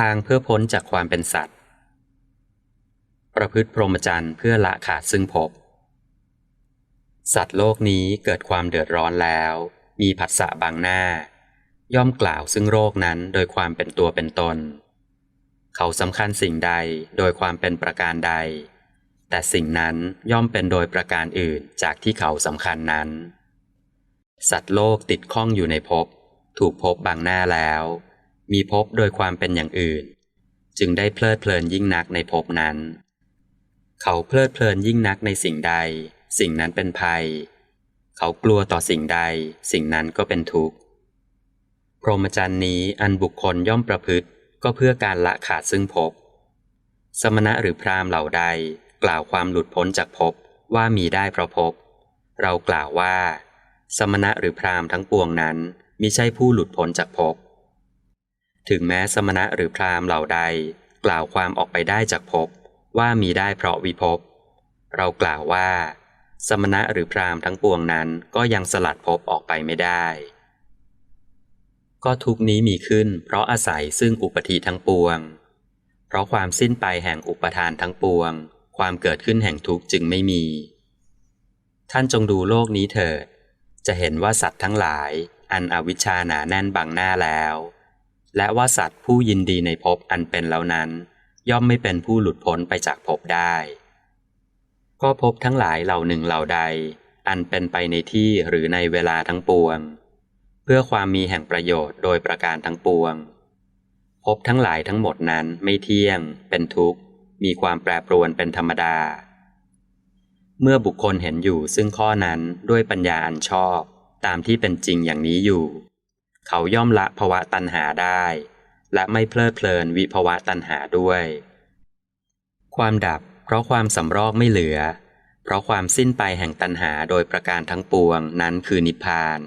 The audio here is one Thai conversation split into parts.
ทางเพื่อพ้นจากความเป็นสัตว์ ประพฤติพรหมจรรย์เพื่อละขาดซึ่งภพสัตว์โลกนี้เกิดความเดือดร้อนแล้ว มีผัสสะบางหน้า ย่อมกล่าวซึ่งโรคนั้นโดยความเป็นตัวเป็นตน เขาสำคัญสิ่งใดโดยความเป็นประการใด แต่สิ่งนั้นย่อมเป็นโดยประการอื่นจากที่เขาสำคัญนั้น สัตว์โลกติดข้องอยู่ในภพถูกภพบางหน้าแล้ว มีภพโดยความเป็นอย่างอื่น จึงได้เพลิดเพลินยิ่งนักในภพนั้น เขาเพลิดเพลินยิ่งนักในสิ่งใด สิ่งนั้นเป็นภัย เขากลัวต่อสิ่งใด สิ่งนั้นก็เป็นทุกข์พรหมจรรย์นี้อันบุคคลย่อมประพฤติก็เพื่อการละขาดซึ่งภพสมณะหรือพราหมณ์เหล่าใดกล่าวความหลุดพ้นจากภพว่ามีได้เพราะภพเรากล่าวว่า สมณะหรือพราหมณ์ทั้งปวงนั้นมิใช่ผู้หลุดพ้นจากภพ ถึงแม้สมณะหรือพราหมณ์เหล่าใด กล่าวความออกไปได้จากภพว่ามีได้เพราะวิภพเรากล่าวว่า สมณะหรือพราหมณ์ทั้งปวงนั้นก็ยังสลัดภพออกไปไม่ได้ ก็ทุกนี้มีขึ้น เพราะอาศัยซึ่งอุปธิทั้งปวง เพราะความสิ้นไปแห่งอุปทานทั้งปวง ความเกิดขึ้นแห่งทุกข์จึงไม่มี ท่านจงดูโลกนี้เถิดจะเห็นว่าสัตว์ทั้งหลาย อันอวิชชาหนาแน่นบังหน้าแล้ว และว่าสัตว์ผู้ยินดีในภพอันเป็นแล้วนั้น ย่อมไม่เป็นผู้หลุดพ้นไปจากภพได้ ก็ภพทั้งหลายเหล่าหนึ่งเหล่าใด อันเป็นไปในที่หรือในเวลาทั้งปวง เพื่อความมีแห่งประโยชน์โดยประการทั้งปวงภพทั้งหลายทั้งหมดนั้นไม่เที่ยง เป็นทุกข์ มีความแปรปรวนเป็นธรรมดา เมื่อบุคคลเห็นอยู่ซึ่งข้อนั้นด้วยปัญญาอันชอบ ตามที่เป็นจริงอย่างนี้อยู่ เขาย่อมละภวะตัณหาได้ และไม่เพลิดเพลินวิภวะตัณหาด้วย ความดับเพราะความสำรอกไม่เหลือ เพราะความสิ้นไปแห่งตัณหาโดยประการทั้งปวงนั้นคือนิพพาน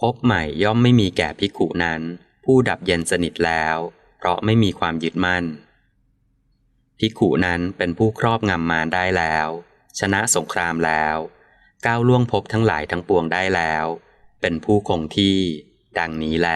พบใหม่ย่อมไม่มีแก่ภิกุนั้น ผู้ดับเย็นสนิทแล้ว เพราะไม่มีความยึดมั่นภิกุนั้นเป็นผู้ครอบงำมารได้แล้ว ชนะสงครามแล้ว ก้าวล่วงภพทั้งหลายทั้งปวงได้แล้ว เป็นผู้คงที่ ดังนี้แล